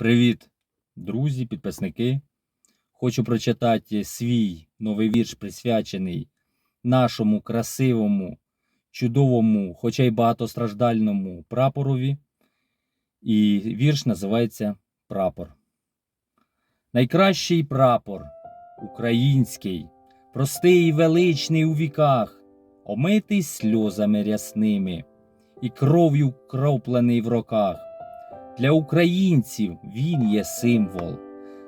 Привіт, друзі, підписники. Хочу прочитати свій новий вірш, присвячений нашому красивому, чудовому, хоча й багатостраждальному прапорові. І вірш називається Прапор. Найкращий прапор український, простий і величний у віках, омитий сльозами рясними і кров'ю кроплений в роках. Для українців він є символ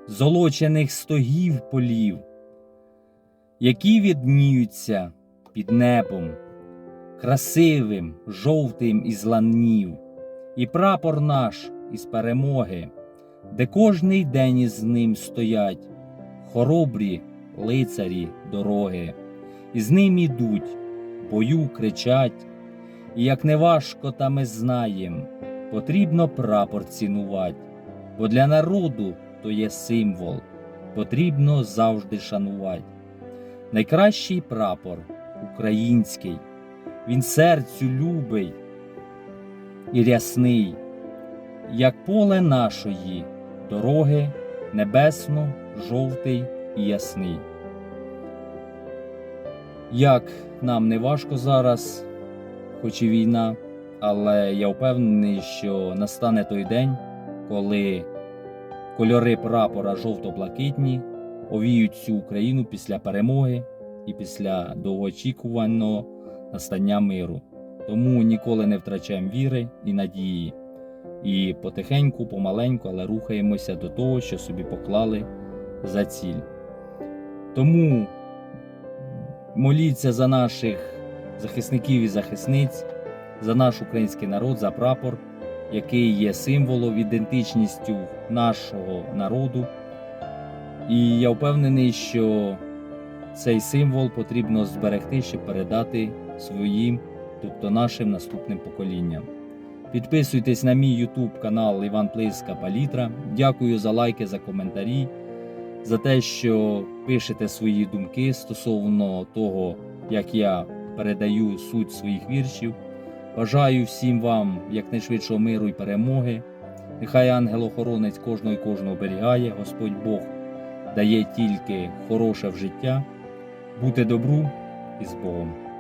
золочених стогів полів, які відніються під небом, красивим, жовтим із ланів, і прапор наш із перемоги, де кожний день із ним стоять хоробрі лицарі дороги, і з ним ідуть, бою кричать, і як не важко, та ми знаєм, потрібно прапор цінувати, бо для народу то є символ, потрібно завжди шанувати. Найкращий прапор український, він серцю любий і рясний, як поле нашої дороги, небесно, жовтий і ясний. Як нам не важко зараз, хоч і війна, але я впевнений, що настане той день, коли кольори прапора жовто-блакитні овіють всю Україну після перемоги і після довгоочікуваного настання миру. Тому ніколи не втрачаємо віри і надії. І потихеньку, помаленьку, але рухаємося до того, що собі поклали за ціль. Тому моліться за наших захисників і захисниць, за наш український народ, за прапор, який є символом, ідентичністю нашого народу. І я впевнений, що цей символ потрібно зберегти, щоб передати своїм, тобто нашим наступним поколінням. Підписуйтесь на мій YouTube канал Іван Плиска Палітра. Дякую за лайки, за коментарі, за те, що пишете свої думки стосовно того, як я передаю суть своїх віршів. Бажаю всім вам якнайшвидшого миру і перемоги. Нехай ангел-охоронець кожного і кожного оберігає, Господь Бог дає тільки хороше в життя. Бути добру і з Богом.